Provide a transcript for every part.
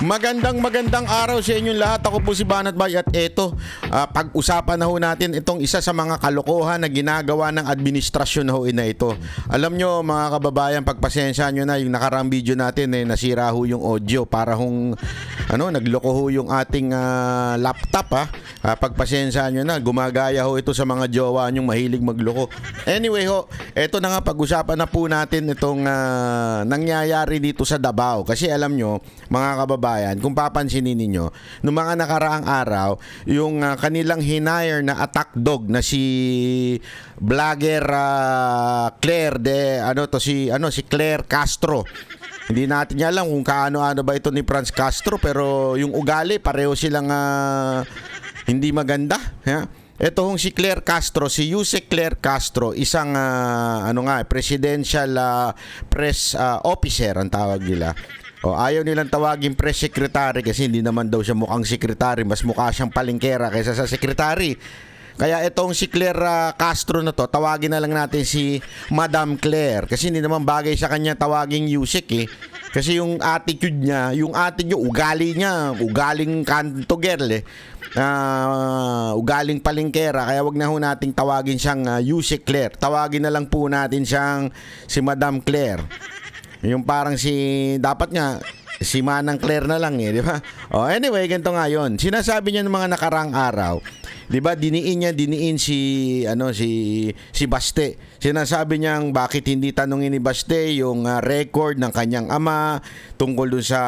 Magandang magandang araw sa inyong lahat. Ako po si Banat Bay at eto, ah, pag-usapan na ho natin itong isa sa mga kalokohan na ginagawa ng administrasyon na ho na ito. Alam nyo mga kababayan, pagpasensya nyo na yung nakarang video natin eh, nasira ho yung audio para hong ano, nagloko ho yung ating ah, laptop ha. Ah, pagpasensya nyo na, gumagaya ho ito sa mga jowa nyong mahilig magloko. Anyway ho, eto na nga pag-usapan na po natin itong ah, nangyayari dito sa Davao. Kasi alam nyo, mga kababayan, kung papansinin ninyo, noong mga nakaraang araw, yung ah, kanilang hinire na attack dog na si vlogger ah, Claire de ano to si ano si Claire Castro. Hindi natin niya alam kung kaano-ano ba ito ni Franz Castro pero yung ugali pareho silang ah, hindi maganda. Ha? Ito hong si Claire Castro, si Yuse Claire Castro, isang ah, ano nga, presidential ah, press ah, officer ang tawag nila. O, ayaw nilang tawagin press secretary kasi hindi naman daw siya mukhang secretary, mas mukha siyang palengkera kaysa sa secretary. Kaya itong si Claire ah, Castro na to, tawagin na lang natin si Madam Claire kasi hindi naman bagay sa kanya tawaging Yusek eh. Kasi yung attitude niya, yung attitude, ugali niya, ugaling kanto girl eh. Ah, ugaling palengkera kaya wag na ho nating tawagin siyang uh, Yusek Claire. Tawagin na lang po natin siyang si Madam Claire. Yung parang si dapat nga si Manang Claire na lang eh, di ba? Oh, anyway, ganito nga 'yon. Sinasabi niya ng mga nakarang araw, 'di ba? Diniin niya, diniin si ano si si Baste. Sinasabi niyang bakit hindi tanungin ni Baste yung ah, record ng kanyang ama tungkol dun sa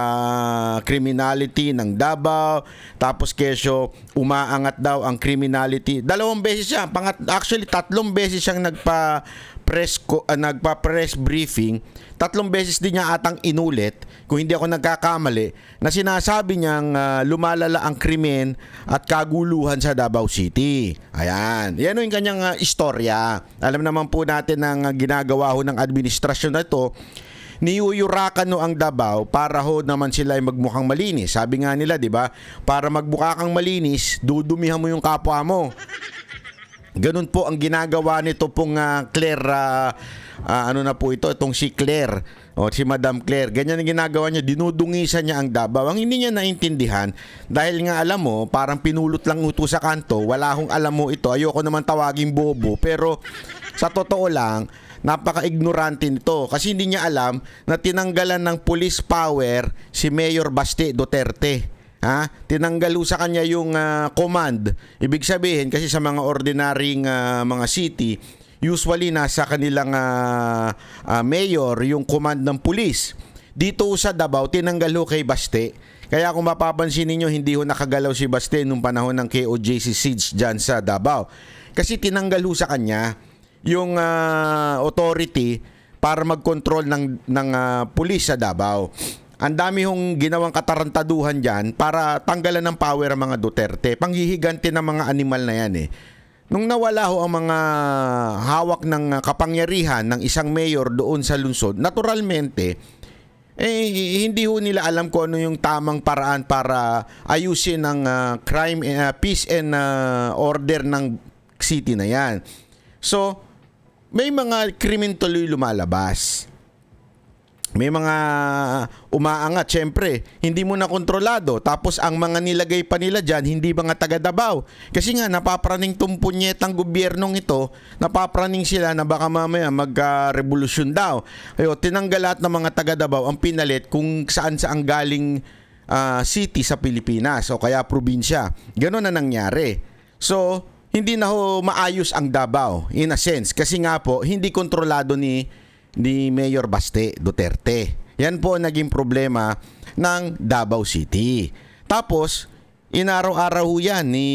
criminality ng Davao. Tapos kesyo umaangat daw ang criminality. Dalawang beses siya, pangat actually tatlong beses siyang nagpa press ko, ah, nagpa-press briefing, tatlong beses din niya atang inulit, kung hindi ako nagkakamali, na sinasabi niyang ah, lumalala ang krimen at kaguluhan sa Davao City. Ayan. Yan yung kanyang ah, istorya. Alam naman po natin ang ah, ginagawa ho ng administrasyon na ito, niyuyurakan no ang Davao para ho naman sila ay magmukhang malinis. Sabi nga nila, 'di ba? Para magmukha kang malinis, dudumihan mo yung kapwa mo. Ganun po ang ginagawa nito pong ah, Claire ah, ah, ano na po ito itong si Claire o si Madam Claire. Ganyan ang ginagawa niya dinudungisan niya ang Davao ang hindi niya naintindihan dahil nga alam mo parang pinulot lang ito sa kanto wala akong alam mo ito. Ayoko naman tawaging bobo pero sa totoo lang napaka-ignorante nito. Kasi hindi niya alam na tinanggalan ng police power si Mayor Baste Duterte Ha? Tinanggal sa kanya yung ah, command. Ibig sabihin kasi sa mga ordinaryong ah, mga city, usually nasa kanilang ah, ah, mayor yung command ng pulis. Dito sa Davao, tinanggal ho kay Baste. Kaya kung mapapansin ninyo, hindi ho nakagalaw si Baste nung panahon ng KOJC siege dyan sa Davao. Kasi tinanggal ho sa kanya yung ah, authority para mag-control ng, ng ah, pulis sa Davao ang dami hong ginawang katarantaduhan dyan para tanggalan ng power ang mga Duterte. Panghihiganti ng mga animal na yan eh. Nung nawala ho ang mga hawak ng kapangyarihan ng isang mayor doon sa lungsod, naturalmente, eh, hindi ho nila alam kung ano yung tamang paraan para ayusin ang ah, crime, ah, peace and ah, order ng city na yan. So, may mga krimen tuloy lumalabas may mga umaangat syempre hindi mo na kontrolado. Tapos ang mga nilagay pa nila diyan hindi mga taga Davao kasi nga napapraning tumpunyetang gobyernong ito napapraning sila na baka mamaya mag-revolusyon daw. Ayo tinanggal lahat ng mga taga Davao ang pinalit kung saan saan galing ah, city sa Pilipinas o kaya probinsya. Ganoon na nangyari. So hindi na ho maayos ang Davao in a sense. Kasi nga po hindi kontrolado ni ni Mayor Baste Duterte. Yan po ang naging problema ng Davao City. Tapos, inaraw-araw yan ni,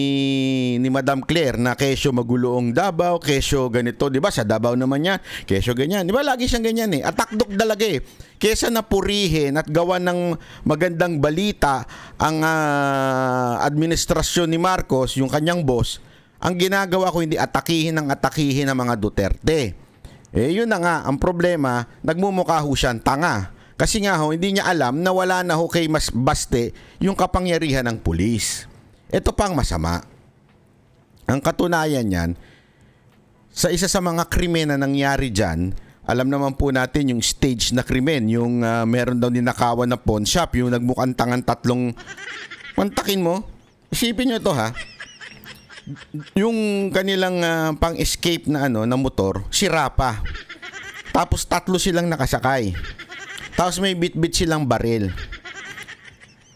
ni Madam Claire na kesyo magulong Davao, kesyo ganito, di ba? Sa Davao naman yan, kesyo ganyan. Di ba? Lagi siyang ganyan eh. Atakdok talaga eh. Kesa na purihin at gawa ng magandang balita ang ah, administrasyon ni Marcos, yung kanyang boss, ang ginagawa ko hindi atakihin ng atakihin ng mga Duterte. Eh yun na nga, ang problema, nagmumukha ho siyang tanga. Kasi nga ho, hindi niya alam na wala na ho kay mas baste yung kapangyarihan ng pulis. Ito pang masama. Ang katunayan niyan, sa isa sa mga krimen na nangyari dyan, alam naman po natin yung stage na krimen, yung ah, meron daw ninakawan na pawn shop, yung nagmukhang tangan tatlong mantakin mo. Isipin nyo to ha. Yung kanilang ah, pang-escape na ano na motor, sira pa. Tapos tatlo silang nakasakay. Tapos may bit-bit silang baril.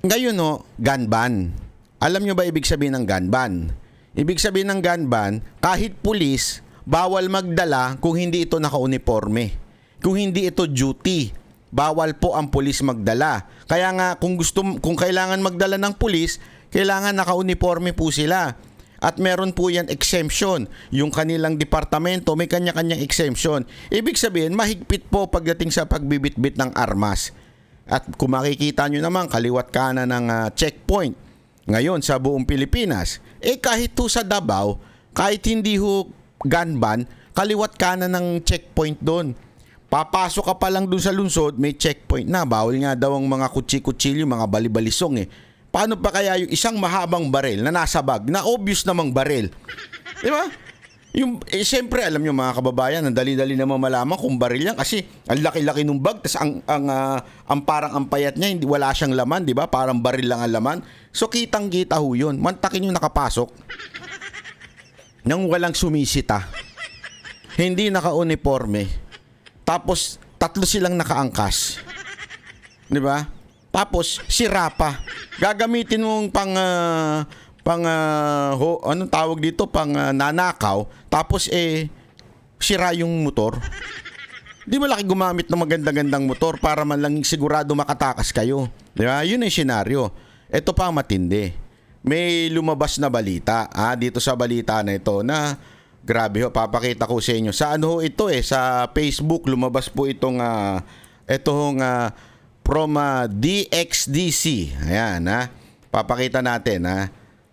Ngayon no, gun ban. Alam nyo ba ibig sabihin ng gun ban? Ibig sabihin ng gun ban, kahit pulis, bawal magdala kung hindi ito naka-uniforme. Kung hindi ito duty, bawal po ang pulis magdala. Kaya nga kung gusto kung kailangan magdala ng pulis, kailangan naka-uniforme po sila. At meron po yan exemption. Yung kanilang departamento may kanya-kanyang exemption. Ibig sabihin, mahigpit po pagdating sa pagbibitbit ng armas. At kung makikita nyo naman, kaliwat kanan ng ah, checkpoint ngayon sa buong Pilipinas, eh kahit to sa Davao, kahit hindi ho gun ban, kaliwat kanan ng checkpoint doon. Papasok ka pa lang doon sa lungsod, may checkpoint na. Bawal nga daw ang mga kutsi-kutsilyo, mga balibalisong eh. Paano pa kaya yung isang mahabang baril na nasa bag, na obvious namang baril? Di ba? Yung, eh, siyempre, alam nyo mga kababayan, ang dali-dali naman malaman kung baril yan kasi ang laki-laki ng bag, tas ang, ang, ah, ang parang ang payat niya, hindi, wala siyang laman, di ba? Parang baril lang ang laman. So, kitang-kita ho yun. Mantakin yung nakapasok nang walang sumisita. Hindi naka-uniforme. Tapos, tatlo silang nakaangkas. Di ba? Tapos, sira pa. Gagamitin mong pang... ah, pang ah, ho, anong tawag dito? Pang ah, nanakaw. Tapos eh sira yung motor. Di ba laki gumamit ng maganda-gandang motor para man lang sigurado makatakas kayo. Di ba? Yun ang senaryo. Ito pa matindi. May lumabas na balita ah, dito sa balita na ito na grabe ho papakita ko sa inyo. Sa ano ho ito eh? Sa Facebook lumabas po itong ah, itong ah, from ah, DXDC ayan ha papakita natin ha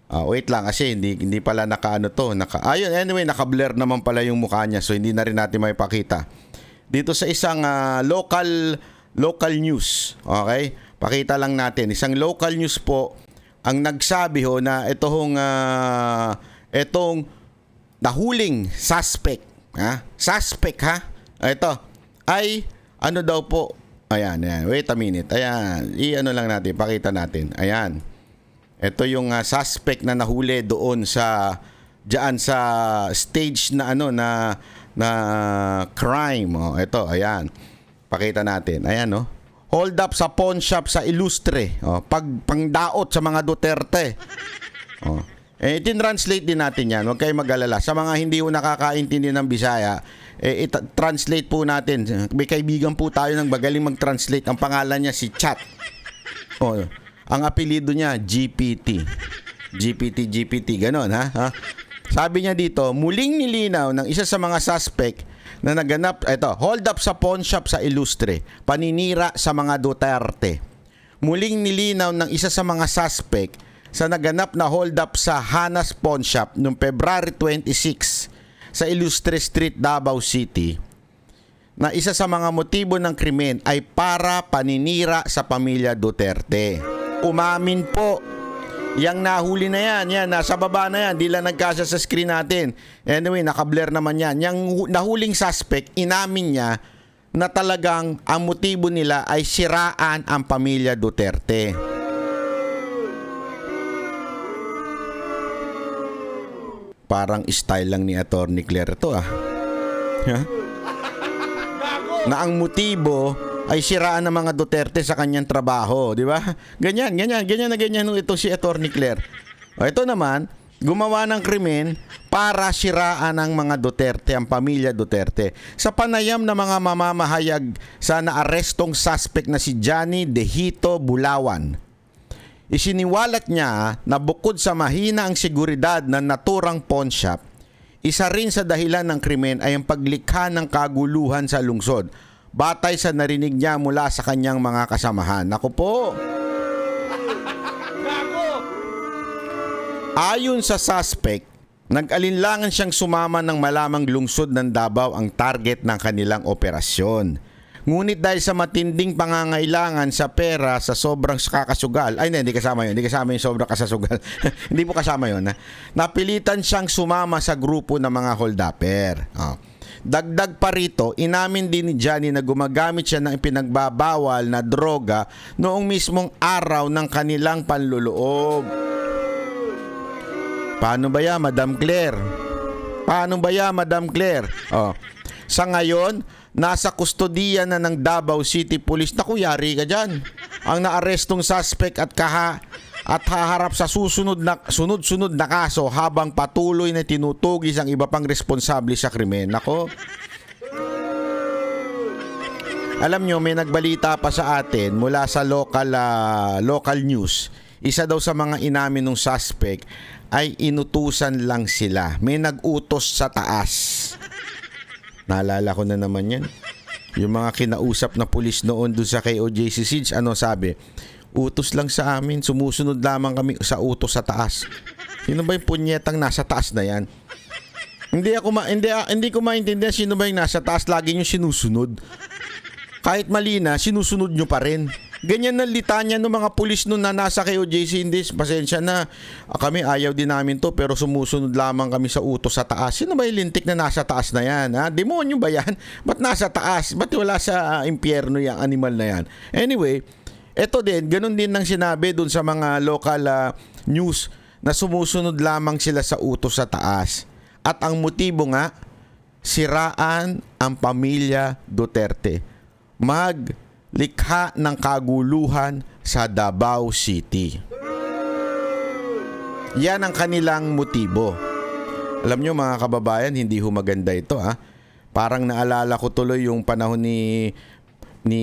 Ah, wait lang kasi hindi hindi pala nakaano to, naka Ayun, anyway, naka-blur naman pala yung mukha niya so hindi na rin natin maipakita. Dito sa isang ah, local local news, okay? Pakita lang natin, isang local news po ang nagsabi ho na ito hong ah, itong nahuling suspect, ha? Suspect ha? Ah, Ito ay ano daw po? Ayan, ayan. Wait a minute. Ayan. I-ano lang natin, pakita natin. Ayan. Ito yung ah, suspect na nahuli doon sa diyan sa stage na ano na na crime. Oh, ito, ayan. Pakita natin. Ayan, no. Hold up sa pawn shop sa Ilustre. Oh, pag pangdaot sa mga Duterte. Oh. Eh, itin-translate din natin yan. Huwag kayong mag-alala. Sa mga hindi po nakakaintindi ng Bisaya, eh, it-translate po natin. May kaibigan po tayo ng magaling mag-translate. Ang pangalan niya si Chat. Oh, ang apelido niya, GPT. GPT, GPT, ganon ha? ha? Sabi niya dito, muling nilinaw ng isa sa mga suspect na naganap, eto, hold up sa pawn shop sa Ilustre, paninira sa mga Duterte. Muling nilinaw ng isa sa mga suspect sa naganap na hold up sa Hanas Pawn Shop noong February 26 sa Ilustre Street, Davao City na isa sa mga motibo ng krimen ay para paninira sa pamilya Duterte. Umamin po. Yang nahuli na yan, yan, nasa baba na yan, di lang nagkasa sa screen natin. Anyway, nakablur naman yan. Yang hu- nahuling suspect, inamin niya na talagang ang motibo nila ay siraan ang pamilya Duterte. Parang style lang ni Attorney Claire to ah. Ha? na ang motibo ay siraan ng mga Duterte sa kanyang trabaho, di ba? Ganyan, ganyan, ganyan na ganyan ito si Attorney Claire. O ito naman, gumawa ng krimen para siraan ng mga Duterte, ang pamilya Duterte. Sa panayam ng mga mamamahayag sa naarestong suspect na si Johnny Dehito Bulawan, Isiniwalat niya na bukod sa mahina ang seguridad ng naturang pawn shop, isa rin sa dahilan ng krimen ay ang paglikha ng kaguluhan sa lungsod batay sa narinig niya mula sa kanyang mga kasamahan. Naku po! Ayon sa suspect, nag-alinlangan siyang sumama ng malamang lungsod ng Davao ang target ng kanilang operasyon. Ngunit dahil sa matinding pangangailangan sa pera sa sobrang kakasugal, ay hindi, hindi kasama yun, hindi kasama yung sobrang kasasugal. hindi po kasama yun. Ha? Napilitan siyang sumama sa grupo ng mga holdapper. Oh. dagdag pa rito, inamin din ni Johnny na gumagamit siya ng ipinagbabawal na droga noong mismong araw ng kanilang panluloob. Paano ba yan, Madam Claire? Paano ba yan, Madam Claire? Oh. Sa ngayon, nasa kustodiya na ng Davao City Police. Naku, yari ka dyan. Ang naarestong suspect at kaha at haharap sa susunod na sunod-sunod na kaso habang patuloy na tinutugis ang iba pang responsable sa krimen. Nako. Alam nyo, may nagbalita pa sa atin mula sa local ah, local news. Isa daw sa mga inamin ng suspect ay inutusan lang sila. May nag-utos sa taas. Naalala ko na naman yan. Yung mga kinausap na pulis noon doon sa KOJC Siege, ano sabi? Utos lang sa amin, sumusunod lamang kami sa utos sa taas. Sino ba yung punyetang nasa taas na yan? Hindi ako ma- hindi, hindi ko maintindihan sino ba yung nasa taas lagi nyo sinusunod. Kahit mali na, sinusunod nyo pa rin. Ganyan na litanya ng mga pulis nun na nasa KOJC hindi. Pasensya na. Kami ayaw din namin to pero sumusunod lamang kami sa utos sa taas. Sino ba yung lintik na nasa taas na yan? Ha? Demonyo ba yan? Ba't nasa taas? Ba't wala sa ah, impyerno yung animal na yan? Anyway, eto din, ganun din ang sinabi dun sa mga local ah, news na sumusunod lamang sila sa utos sa taas. At ang motibo nga, siraan ang pamilya Duterte. Maglikha ng kaguluhan sa Davao City. Yan ang kanilang motibo. Alam nyo mga kababayan, hindi ho maganda ito ha. Parang naalala ko tuloy yung panahon ni ni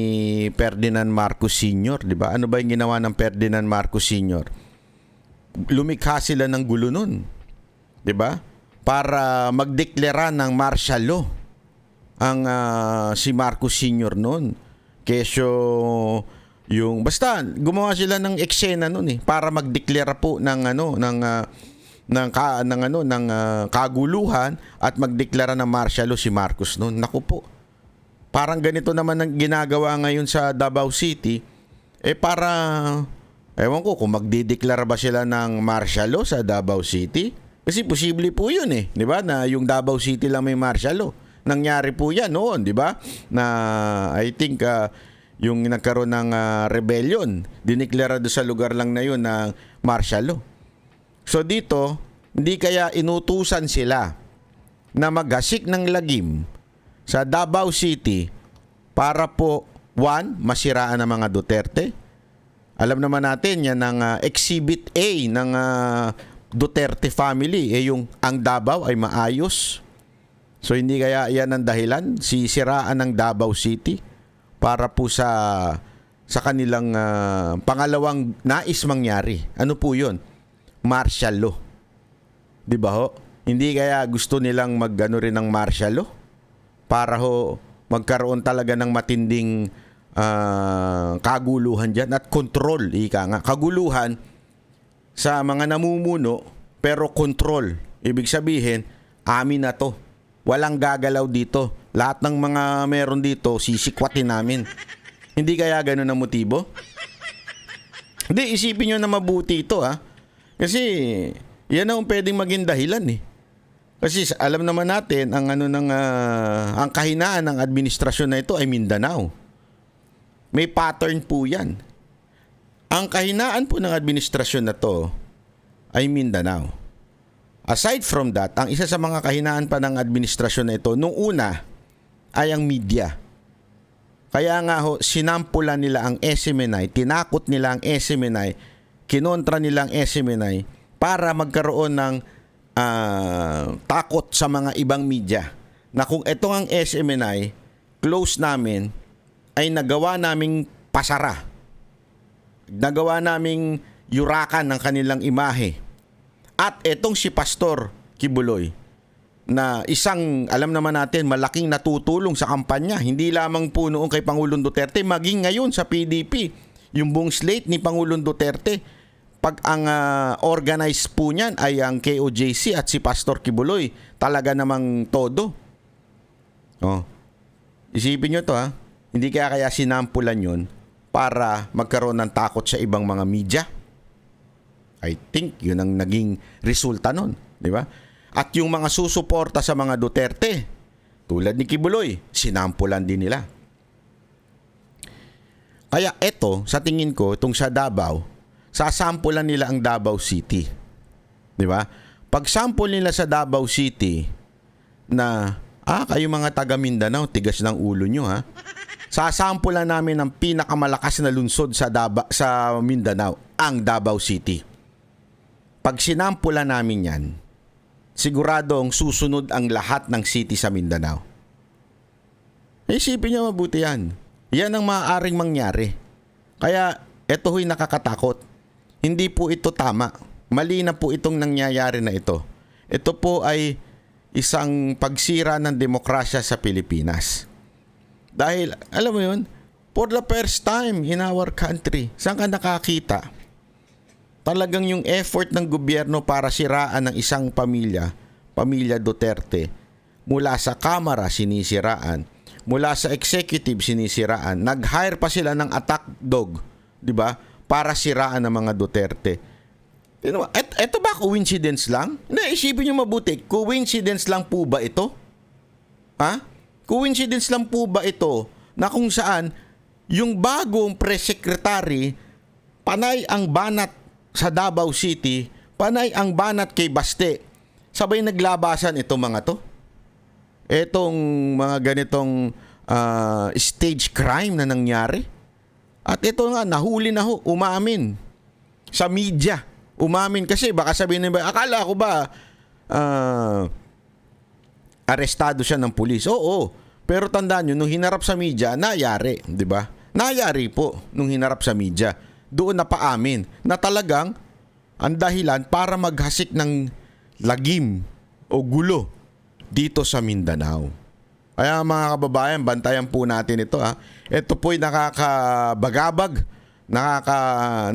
Ferdinand Marcos Sr., 'di ba? Ano ba yung ginawa ng Ferdinand Marcos Sr.? Lumikha sila ng gulo nun. 'Di ba? Para magdeklara ng martial law ang ah, si Marcos Sr. noon. Kesyo yung basta gumawa sila ng eksena noon eh para magdeklara po ng ano ng ah, ng ka, ng ano ng ah, kaguluhan at magdeklara ng martial law si Marcos noon. Naku po. Parang ganito naman ang ginagawa ngayon sa Davao City eh para ewan ko kung magdideklara ba sila ng martial law sa Davao City kasi posible po yun eh, 'di ba? Na yung Davao City lang may martial law. Nangyari po 'yan noon, 'di ba? Na I think ah, yung nagkaroon ng ah, rebellion, diniklara do sa lugar lang na yun na martial law. So dito, hindi kaya inutusan sila na maghasik ng lagim sa Davao City para po, one, masiraan ang mga Duterte. Alam naman natin yan ang ah, Exhibit A ng ah, Duterte family. Eh yung ang Davao ay maayos. So hindi kaya yan ang dahilan, sisiraan ng Davao City para po sa sa kanilang ah, pangalawang nais mangyari. Ano po 'yon? Martial law. 'Di ba ho? Hindi kaya gusto nilang magano rin ng martial law para ho magkaroon talaga ng matinding ah, kaguluhan diyan at control, ika nga. Kaguluhan sa mga namumuno pero control. Ibig sabihin, amin na to. Walang gagalaw dito. Lahat ng mga meron dito, sisikwatin namin. Hindi kaya ganun ang motibo? Hindi, isipin nyo na mabuti ito ha. Kasi, yan ang pwedeng maging dahilan eh. Kasi alam naman natin ang ano ng ah, ang kahinaan ng administrasyon na ito ay Mindanao. May pattern po 'yan. Ang kahinaan po ng administrasyon na to ay Mindanao. Aside from that, ang isa sa mga kahinaan pa ng administrasyon na ito nung una ay ang media. Kaya nga ho, sinampulan nila ang SMNI, tinakot nila ang SMNI, kinontra nila ang SMNI para magkaroon ng ah, takot sa mga ibang media na kung ito ang SMNI, close namin, ay nagawa naming pasara. Nagawa naming yurakan ng kanilang imahe. At etong si Pastor Kibuloy, na isang, alam naman natin, malaking natutulong sa kampanya. Hindi lamang po noong kay Pangulong Duterte, maging ngayon sa PDP. Yung buong slate ni Pangulong Duterte, pag ang ah, organized po niyan ay ang KOJC at si Pastor Kibuloy, talaga namang todo. Oh. Isipin nyo to ha. Hindi kaya kaya sinampulan yun para magkaroon ng takot sa ibang mga media. I think yun ang naging resulta nun. Di ba? At yung mga susuporta sa mga Duterte, Tulad ni Kibuloy, sinampulan din nila. Kaya eto, sa tingin ko, itong sa Davao, sasampulan nila ang Davao City. Di ba? Pag sample nila sa Davao City na, ah, kayo mga taga Mindanao, tigas ng ulo nyo ha. Sasampulan namin ang pinakamalakas na lungsod sa, Daba, sa Mindanao, ang Davao City. Pag sinampulan namin yan, siguradong susunod ang lahat ng city sa Mindanao. Isipin niyo mabuti yan. Yan ang maaaring mangyari. Kaya eto ho'y nakakatakot. Hindi po ito tama. Mali na po itong nangyayari na ito. Ito po ay isang pagsira ng demokrasya sa Pilipinas. Dahil, alam mo yun, for the first time in our country, saan ka nakakita? Talagang yung effort ng gobyerno para siraan ng isang pamilya, pamilya Duterte, mula sa Kamara sinisiraan, mula sa executive sinisiraan, nag-hire pa sila ng attack dog, 'di ba? Para siraan ng mga Duterte. Et, eto ba coincidence lang? Hindi, isipin niyo mabuti. Coincidence lang po ba ito? Ha? Coincidence lang po ba ito na kung saan yung bagong press secretary panay ang banat sa Davao City, panay ang banat kay Baste. Sabay naglabasan itong mga to. Etong mga ganitong ah, stage crime na nangyari. At ito nga, nahuli na ho, umamin. Sa media, umamin. Kasi baka sabihin nila, akala ko ba, ah, arestado siya ng pulis. Oo, pero tandaan nyo, nung hinarap sa media, nayari, di ba? Nayari po nung hinarap sa media. Doon na paamin na talagang ang dahilan para maghasik ng lagim o gulo dito sa Mindanao. Kaya mga kababayan, bantayan po natin ito ha. Ito po'y nakakabagabag, nakaka,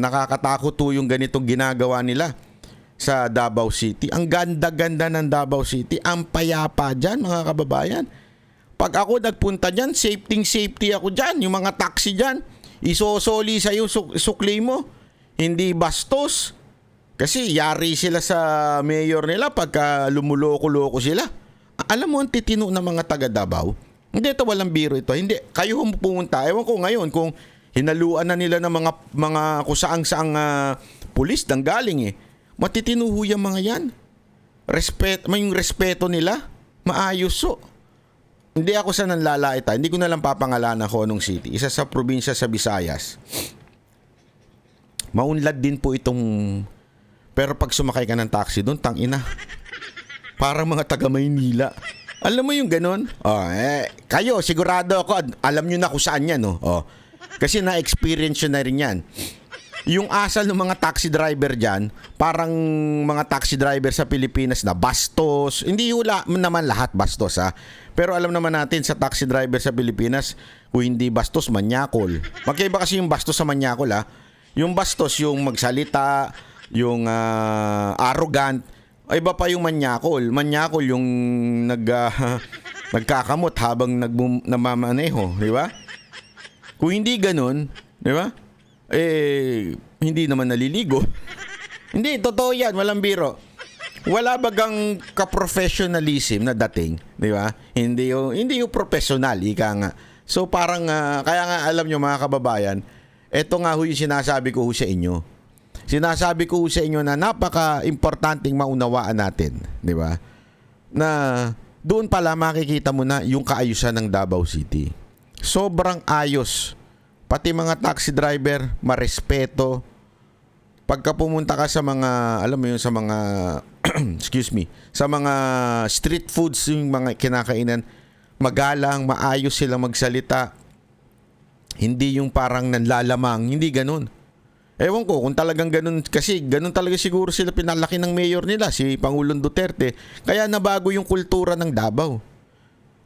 nakakatakot po yung ganitong ginagawa nila sa Davao City. Ang ganda-ganda ng Davao City, ang payapa dyan mga kababayan. Pag ako nagpunta dyan, safety safety ako dyan. Yung mga taxi dyan, isosoli sa iyo suk- sukli mo. Hindi bastos. Kasi yari sila sa mayor nila pagka lumuloko-loko sila. Alam mo ang titino ng mga taga Davao? Hindi ito walang biro ito. Hindi kayo pumunta. Ewan ko ngayon kung hinaluan na nila ng mga mga kusaang saang uh, pulis nang galing eh. Matitino ho yung mga yan. Respet, may yung respeto nila. Maayos so. Hindi ako sa nanlalait ha. Hindi ko na lang papangalanan ko anong city. Isa sa probinsya sa Visayas. Maunlad din po itong... Pero pag sumakay ka ng taxi doon, tang ina. Para mga taga Maynila. Alam mo yung ganun? Oh, eh, kayo, sigurado ako, alam nyo na kung saan yan. Oh. Oh. Kasi na-experience na rin yan. Yung asal ng mga taxi driver dyan, parang mga taxi driver sa Pilipinas na bastos. Hindi wala naman lahat bastos ha. Pero alam naman natin sa taxi driver sa Pilipinas, kung hindi bastos, manyakol. Magkaiba kasi yung bastos sa manyakol ha. Yung bastos, yung magsalita, yung ah, arrogant. Ay, Iba pa yung manyakol. Manyakol yung nag, ah, nagkakamot habang nagbum, namamaneho. Di ba? Kung hindi ganun, di ba? Eh, hindi naman naliligo. hindi, totoo yan. Walang biro. Wala bagang ka-professionalism na dating, di ba? Hindi yung, hindi yung professional, ika nga. So parang, ah, kaya nga alam nyo mga kababayan, eto nga ho yung sinasabi ko ho sa inyo. Sinasabi ko ho sa inyo na napaka-importanting maunawaan natin, di ba? Na doon pala makikita mo na yung kaayusan ng Davao City. Sobrang ayos. Pati mga taxi driver, marespeto. Pagka pumunta ka sa mga, alam mo yun, sa mga, excuse me, sa mga street foods, yung mga kinakainan, magalang, maayos silang magsalita. Hindi yung parang nanlalamang, hindi ganun. Ewan ko kung talagang ganun kasi ganun talaga siguro sila pinalaki ng mayor nila si Pangulong Duterte. Kaya nabago yung kultura ng Davao.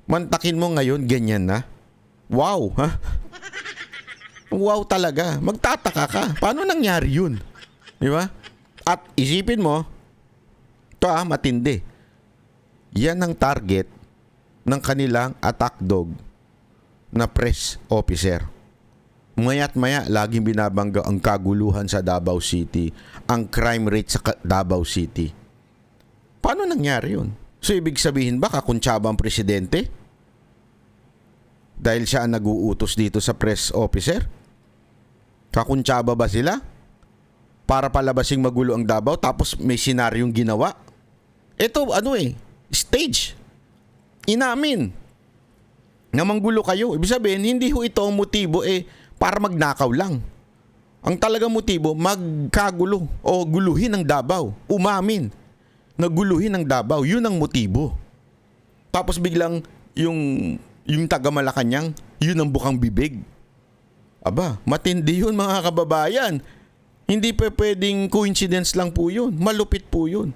Mantakin mo ngayon ganyan na. Wow, ha? Wow talaga. Magtataka ka. Paano nangyari yun? Di ba? At isipin mo, ito ah, matindi. Yan ang target ng kanilang attack dog na press officer. Maya't maya, laging binabangga ang kaguluhan sa Davao City, ang crime rate sa Davao City. Paano nangyari yun? So, ibig sabihin ba kakuntsaba ang presidente? Dahil siya ang nag-uutos dito sa press officer? Kakuntsaba ba sila? Para palabasing magulo ang Davao tapos may senaryong ginawa? Ito ano eh, stage. Inamin na manggulo kayo. Ibig sabihin, hindi ho ito ang motibo eh para magnakaw lang. Ang talagang motibo, magkagulo o guluhin ang Davao. Umamin na guluhin ang Davao. Yun ang motibo. Tapos biglang yung yung taga Malacanang, yun ang bukang bibig. Aba, matindi yun mga kababayan. Hindi pa pwedeng coincidence lang po yun. Malupit po yun.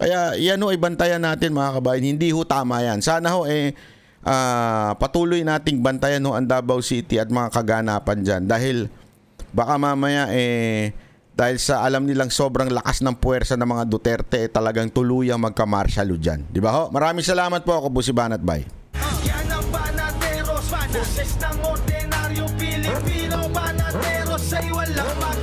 Kaya yan ho ay bantayan natin mga kabayan. Hindi ho tama yan. Sana ho eh ah, patuloy nating bantayan ho ang Davao City at mga kaganapan dyan. Dahil baka mamaya eh dahil sa alam nilang sobrang lakas ng puwersa ng mga Duterte eh, talagang tuluyang magka-martial dyan. Di ba ho? Maraming salamat po ako po si Banat Bay. Yan ang banateros Boses ng ordinaryo Pilipino Banateros ay walang mag